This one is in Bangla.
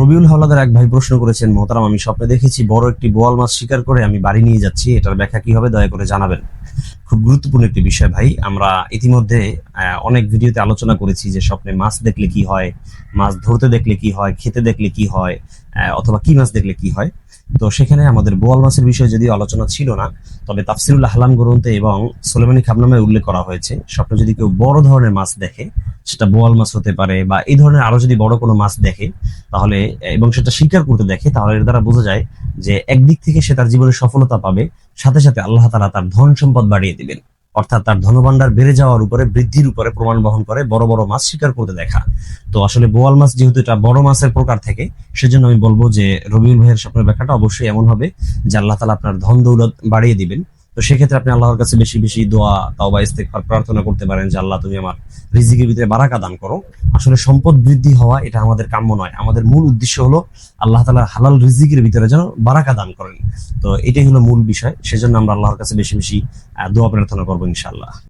রবিউল হাওলাদার এক ভাই প্রশ্ন করেছেন, মোহতারাম, আমি স্বপ্নে দেখেছি বড় একটি বোয়াল মাছ শিকার করে আমি বাড়ি নিয়ে যাচ্ছি, এটার ব্যাখ্যা কি হবে দয়া করে জানাবেন। খুব গুরুত্বপূর্ণ একটি বিষয় ভাই, আমরা ইতিমধ্যে অনেক ভিডিওতে আলোচনা করেছি যে স্বপ্নে মাছ দেখলে কি হয়, মাছ ধরতে দেখলে কি হয়, খেতে দেখলে কি হয় অথবা কি মাছ দেখলে কি হয়। তো সেখানে আমাদের বোয়াল মাছের বিষয়ে যদিও আলোচনা ছিল না, তবে তাফসিরুল আহলাম গ্রন্থে এবং সোলেমানি খাবনামে উল্লেখ করা হয়েছে, স্বপ্নে যদি কেউ বড় ধরনের মাছ দেখে, সেটা বোয়াল মাছ হতে পারে বা এই ধরনের আরও যদি বড় কোনো মাছ দেখে, তাহলে, এবং সেটা স্বীকার করতে দেখে, তাহলে এর দ্বারা বোঝা যায় যে একদিক থেকে সে তার জীবনে সফলতা পাবে, সাথে সাথে আল্লাহ তারা তার ধন সম্পদ বাড়িয়ে দিবেন। অর্থাৎ তার ধনভাণ্ডার বেড়ে যাওয়ার উপরে, বৃদ্ধির উপরে প্রমাণ বহন করে বড় বড় মাছ শিকার করতে দেখা। তো আসলে বোয়াল মাছ যেহেতু এটা বড় মাছের প্রকার থেকে, সেজন্য আমি বলব যে রবিউল ভাইয়ের স্বপ্নের ব্যাখ্যাটা অবশ্যই এমন হবে যে আল্লাহ তালা আপনার ধন দৌলত বাড়িয়ে দিবেন। তো সেক্ষেত্রে আপনি আল্লাহর কাছে বেশি বেশি দোয়া তাও বা ইস্তেকফার প্রার্থনা করতে পারেন যে আল্লাহ তুমি আমার রিজিকের ভিতরে বারাকা দান করো। আসলে সম্পদ বৃদ্ধি হওয়া এটা আমাদের কাম্য নয়। আমাদের মূল উদ্দেশ্য হলো আল্লাহ তালা হালাল রিজিকের ভিতরে যেন বারাকা দান করেন। তো এটাই হলো মূল বিষয়। সেজন্য আমরা আল্লাহর কাছে বেশি বেশি দোয়া প্রার্থনা করব ইনশাআল্লাহ।